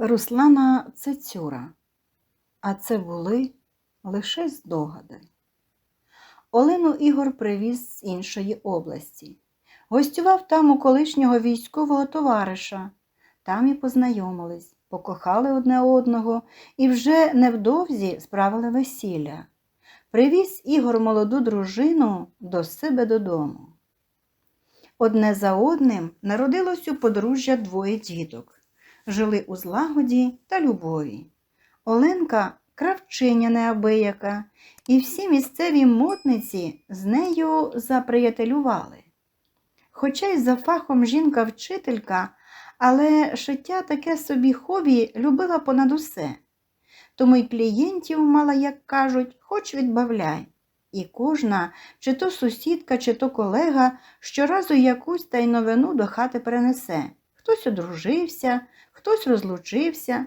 Руслана Цецюра, а це були лише здогади. Олену Ігор привіз з іншої області. Гостював там у колишнього військового товариша. Там і познайомились, покохали одне одного і вже невдовзі справили весілля. Привіз Ігор молоду дружину до себе додому. Одне за одним народилось у подружжя двоє діток жили у злагоді та любові. Оленка кравчиня неабияка, і всі місцеві модниці з нею заприятелювали. Хоча й за фахом жінка-вчителька, але шиття таке собі хобі любила понад усе. Тому й клієнтів мала, як кажуть, хоч відбавляй. І кожна, чи то сусідка, чи то колега, щоразу якусь та й новину до хати перенесе. Хтось одружився, хтось розлучився.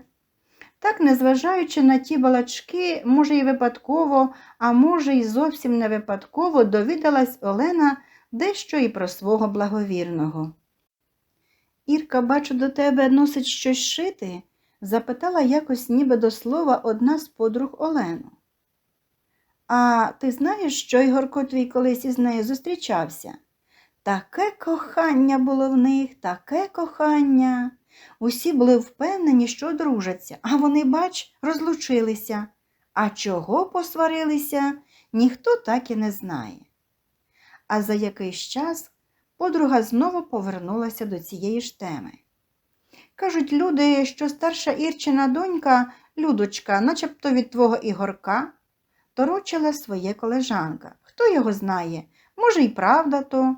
Так, незважаючи на ті балачки, може, і випадково, а може, й зовсім не випадково довідалась Олена дещо і про свого благовірного. Ірка, бачу, до тебе носить щось шити? запитала якось ніби до слова одна з подруг Олену. А ти знаєш, що Ігорко твій колись із нею зустрічався? Таке кохання було в них, таке кохання. Усі були впевнені, що одружаться, а вони, бач, розлучилися. А чого посварилися, ніхто так і не знає. А за якийсь час подруга знову повернулася до цієї ж теми. Кажуть люди, що старша Ірчина донька, Людочка, начебто від твого Ігорка, торочила своє колежанка. Хто його знає? Може, й правда то.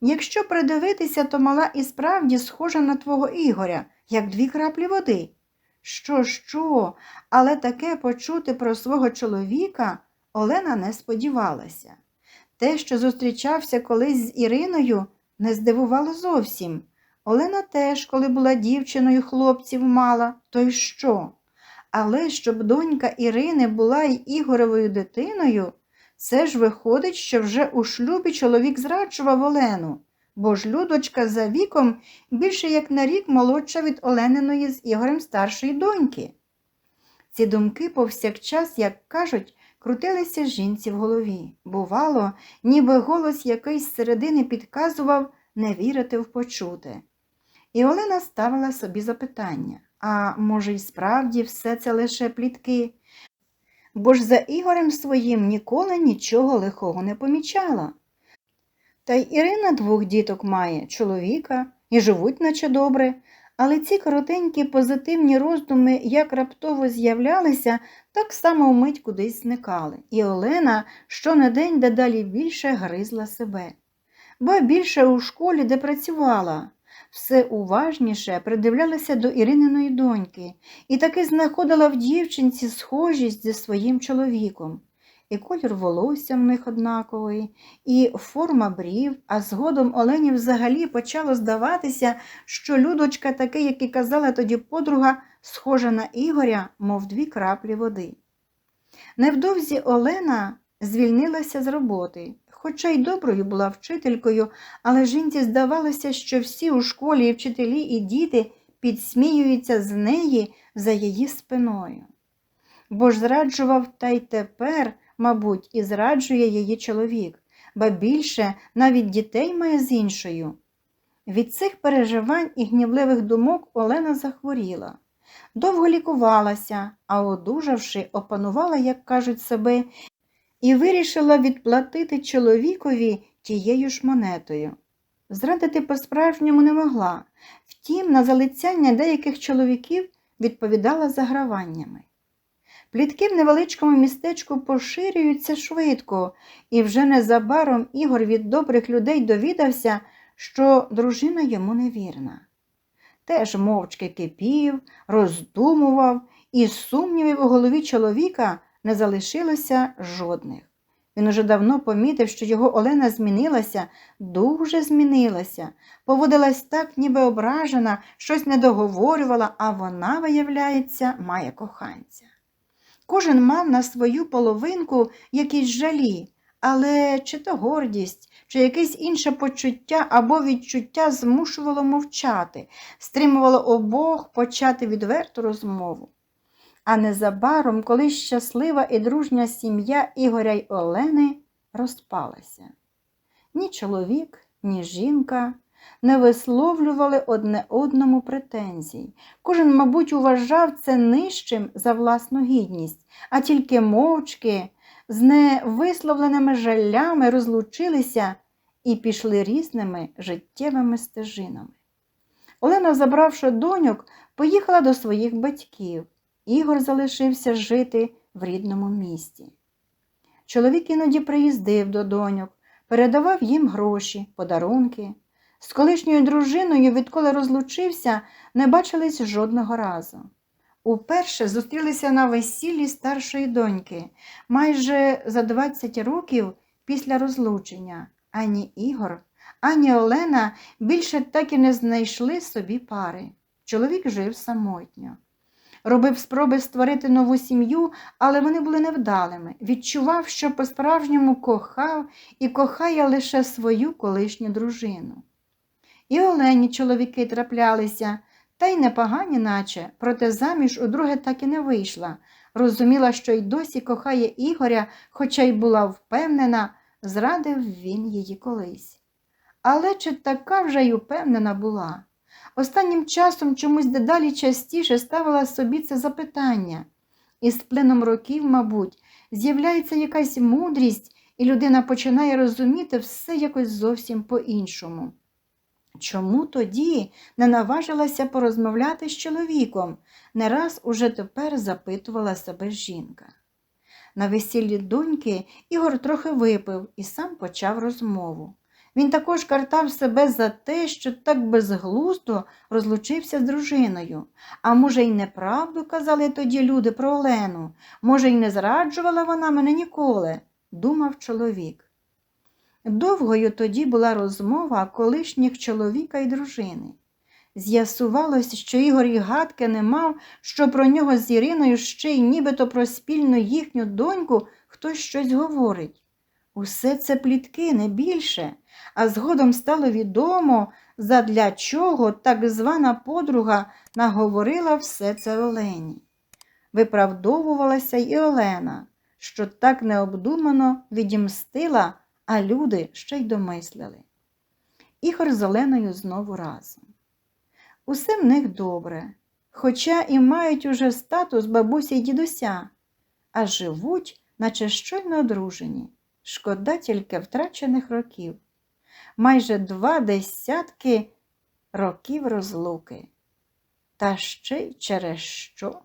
Якщо придивитися, то мала і справді схожа на твого Ігоря, як дві краплі води. Що, що, але таке почути про свого чоловіка Олена не сподівалася. Те, що зустрічався колись з Іриною, не здивувало зовсім. Олена теж, коли була дівчиною, хлопців мала, то й що? Але щоб донька Ірини була й Ігоровою дитиною, це ж виходить, що вже у шлюбі чоловік зраджував Олену, бо ж Людочка за віком більше як на рік молодша від Олениної з Ігорем старшої доньки. Ці думки повсякчас, як кажуть, крутилися жінці в голові. Бувало, ніби голос якийсь з середини підказував не вірити в почуте. І Олена ставила собі запитання а може, й справді все це лише плітки? Бо ж за Ігорем своїм ніколи нічого лихого не помічала. Та й Ірина двох діток має, чоловіка, і живуть, наче добре, але ці коротенькі позитивні роздуми, як раптово з'являлися, так само вмить кудись зникали, і Олена щонедень дедалі більше гризла себе. Бо більше у школі, де працювала, все уважніше придивлялася до Ірининої доньки і таки знаходила в дівчинці схожість зі своїм чоловіком. І колір волосся в них однаковий, і форма брів, а згодом Олені взагалі почало здаватися, що Людочка, таке, як і казала тоді подруга, схожа на Ігоря, мов дві краплі води. Невдовзі Олена звільнилася з роботи, хоча й доброю була вчителькою, але жінці здавалося, що всі у школі і вчителі, і діти підсміюються з неї за її спиною. Бо ж зраджував та й тепер, мабуть, і зраджує її чоловік, ба більше навіть дітей має з іншою. Від цих переживань і гнівливих думок Олена захворіла. Довго лікувалася, а одужавши, опанувала, як кажуть себе, і вирішила відплатити чоловікові тією ж монетою. Зрадити по-справжньому не могла, втім, на залицяння деяких чоловіків відповідала заграваннями. Плітки в невеличкому містечку поширюються швидко, і вже незабаром Ігор від добрих людей довідався, що дружина йому невірна. Теж мовчки кипів, роздумував, і сумнівів у голові чоловіка не залишилося жодних. Він уже давно помітив, що його Олена змінилася, дуже змінилася, поводилась так, ніби ображена, щось не договорювала, а вона, виявляється, має коханця. Кожен мав на свою половинку якісь жалі, але чи то гордість, чи якесь інше почуття або відчуття змушувало мовчати, стримувало обох почати відверту розмову. А незабаром, коли щаслива і дружня сім'я Ігоря й Олени розпалася. Ні чоловік, ні жінка не висловлювали одне одному претензій. Кожен, мабуть, вважав це нижчим за власну гідність, а тільки мовчки, з невисловленими жалями розлучилися і пішли різними життєвими стежинами. Олена, забравши доньок, поїхала до своїх батьків. Ігор залишився жити в рідному місті. Чоловік іноді приїздив до доньок, передавав їм гроші, подарунки. З колишньою дружиною, відколи розлучився, не бачились жодного разу. Уперше зустрілися на весіллі старшої доньки, майже за 20 років після розлучення. Ані Ігор, ані Олена більше так і не знайшли собі пари. Чоловік жив самотньо. Робив спроби створити нову сім'ю, але вони були невдалими. Відчував, що по-справжньому кохав і кохає лише свою колишню дружину. І Олені чоловіки траплялися, та й непогані, наче, проте заміж удруге так і не вийшла. Розуміла, що й досі кохає Ігоря, хоча й була впевнена, зрадив він її колись. Але чи така вже й упевнена була? Останнім часом чомусь дедалі частіше ставила собі це запитання. І з плином років, мабуть, з'являється якась мудрість, і людина починає розуміти все якось зовсім по-іншому. Чому тоді не наважилася порозмовляти з чоловіком? Не раз уже тепер запитувала себе жінка. На весіллі доньки Ігор трохи випив і сам почав розмову. Він також картав себе за те, що так безглуздо розлучився з дружиною. А може, й неправду казали тоді люди про Олену, може, й не зраджувала вона мене ніколи, думав чоловік. Довгою тоді була розмова колишніх чоловіка і дружини. З'ясувалось, що Ігор і гадки не мав, що про нього з Іриною ще й нібито про спільну їхню доньку хтось щось говорить. Усе це плітки, не більше, а згодом стало відомо, задля чого так звана подруга наговорила все це Олені. Виправдовувалася і Олена, що так необдумано відімстила, а люди ще й домислили. Ігор з Оленою знову разом. Усе в них добре, хоча і мають уже статус бабусі й дідуся, а живуть, наче щойно одружені. Шкода тільки втрачених років. Майже два десятки років розлуки. Та ще й через що.